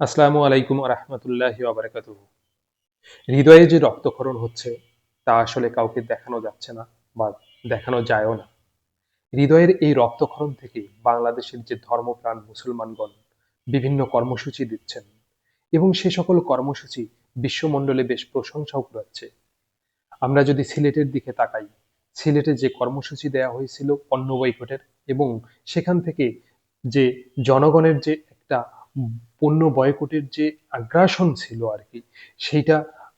আসসালামু আলাইকুম রহমতুল্লাহি আবরকাত হৃদয়ে যে রক্তক্ষরণ হচ্ছে, তা আসলে কাউকে দেখানো যাচ্ছে না বা দেখানো যায়ও না। হৃদয়ের এই রক্তক্ষরণ থেকে বাংলাদেশের যে ধর্মপ্রাণ মুসলমানগণ বিভিন্ন কর্মসূচি দিচ্ছেন এবং সে সকল কর্মসূচি বিশ্বমণ্ডলে বেশ প্রশংসাও কুড়াচ্ছে। আমরা যদি সিলেটের দিকে তাকাই, সিলেটে যে কর্মসূচি দেয়া হয়েছিল অন্ন বৈকটের এবং সেখান থেকে যে জনগণের যে একটা পণ্য বয়কটের যে আগ্রাসন ছিল আর কি, সেইটা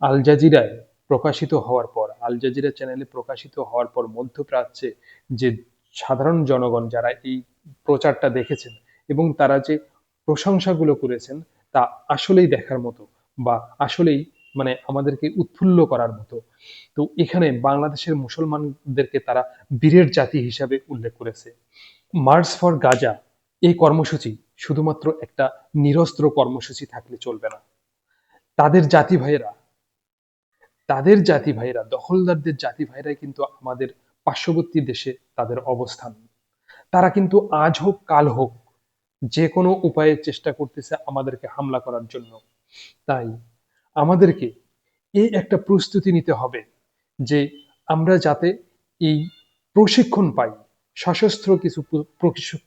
আল জাজিরায় প্রকাশিত হওয়ার পর, আল জাজিরা চ্যানেলে প্রকাশিত হওয়ার পর মধ্যপ্রাচ্যে যে সাধারণ জনগণ যারা এই প্রচারটা দেখেছেন এবং তারা যে প্রশংসাগুলো করেছেন, তা আসলেই দেখার মতো বা আসলেই মানে আমাদেরকে উৎফুল্ল করার মতো। তো এখানে বাংলাদেশের মুসলমানদেরকে তারা বীরের জাতি হিসাবে উল্লেখ করেছে। মার্চ ফর গাজা, এই কর্মসূচি শুধুমাত্র একটা নিরস্ত্র কর্মসূচি থাকলে চলবে না। তাদের জাতি ভাইয়েরা, তাদের জাতি ভাইয়েরা, দখলদারদের জাতি ভাইয়েরাই কিন্তু আমাদের পার্শ্ববর্তী দেশে তাদের অবস্থান। তারা কিন্তু আজ হোক, কাল হোক, যে কোনো উপায়ে চেষ্টা করতেছে আমাদেরকে হামলা করার জন্য। তাই আমাদেরকে এই একটা প্রস্তুতি নিতে হবে যে আমরা যাতে এই প্রশিক্ষণ পাই সশস্ত্র কিছু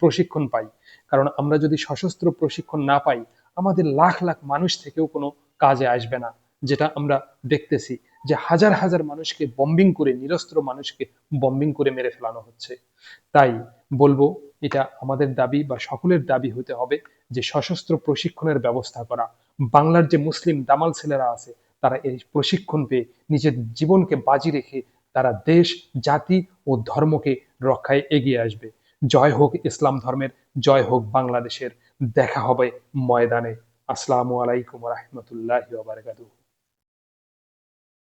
প্রশিক্ষণ পাই। কারণ আমরা যদি সশস্ত্র প্রশিক্ষণ না পাই, আমাদের লাখ লাখ মানুষ থেকেও কোনো কাজে আসবে না, যেটা আমরা দেখতেছি যে হাজার হাজার মানুষকে বম্বিং করে, নিরস্ত্র মানুষকে বম্বিং করে মেরে ফেলানো হচ্ছে। তাই বলব, এটা আমাদের দাবি বা সকলের দাবি হতে হবে যে সশস্ত্র প্রশিক্ষণের ব্যবস্থা করা। বাংলার যে মুসলিম দামাল ছেলেরা আছে, তারা এই প্রশিক্ষণ পেয়ে নিজের জীবনকে বাজি রেখে তারা দেশ, জাতি ও ধর্মকে রক্ষায় এগিয়ে আসবে। জয় হোক ইসলাম ধর্মের, জয় হোক বাংলাদেশের। দেখা হবে ময়দানে। আসসালামু আলাইকুম রহমতুল্লাহ